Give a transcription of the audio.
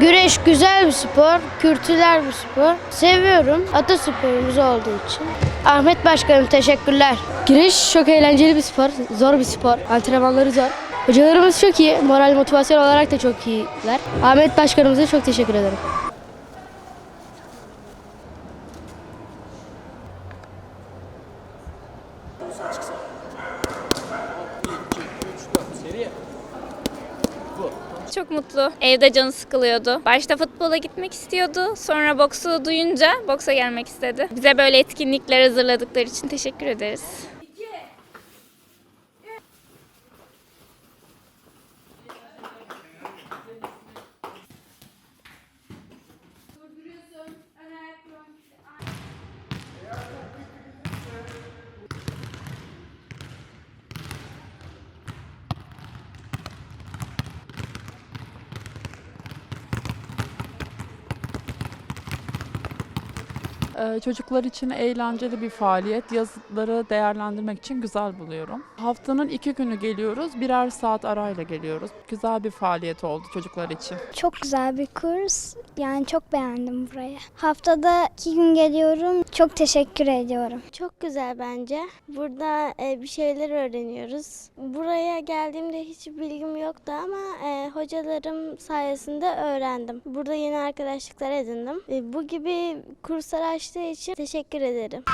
Güreş güzel bir spor, kültürel bir spor. Seviyorum atasporumuz olduğu için. Ahmet Başkanım teşekkürler. Güreş çok eğlenceli bir spor, zor bir spor. Antrenmanları zor. Hocalarımız çok iyi, moral motivasyon olarak da çok iyiler. Ahmet Başkanımıza çok teşekkür ederim. Çok mutlu. Evde canı sıkılıyordu. Başta futbola gitmek istiyordu. Sonra boksu duyunca boksa gelmek istedi. Bize böyle etkinlikler hazırladıkları için teşekkür ederiz. Çocuklar için eğlenceli bir faaliyet. Yazıları değerlendirmek için güzel buluyorum. Haftanın iki günü geliyoruz. Birer saat arayla geliyoruz. Güzel bir faaliyet oldu çocuklar için. Çok güzel bir kurs. Yani çok beğendim burayı. Haftada iki gün geliyorum. Çok teşekkür ediyorum. Çok güzel bence. Burada e, bir şeyler öğreniyoruz. Buraya geldiğimde hiç bilgim yoktu ama e, hocalarım sayesinde öğrendim. Burada yeni arkadaşlıklar edindim. E, bu gibi kurslar açtığı için teşekkür ederim.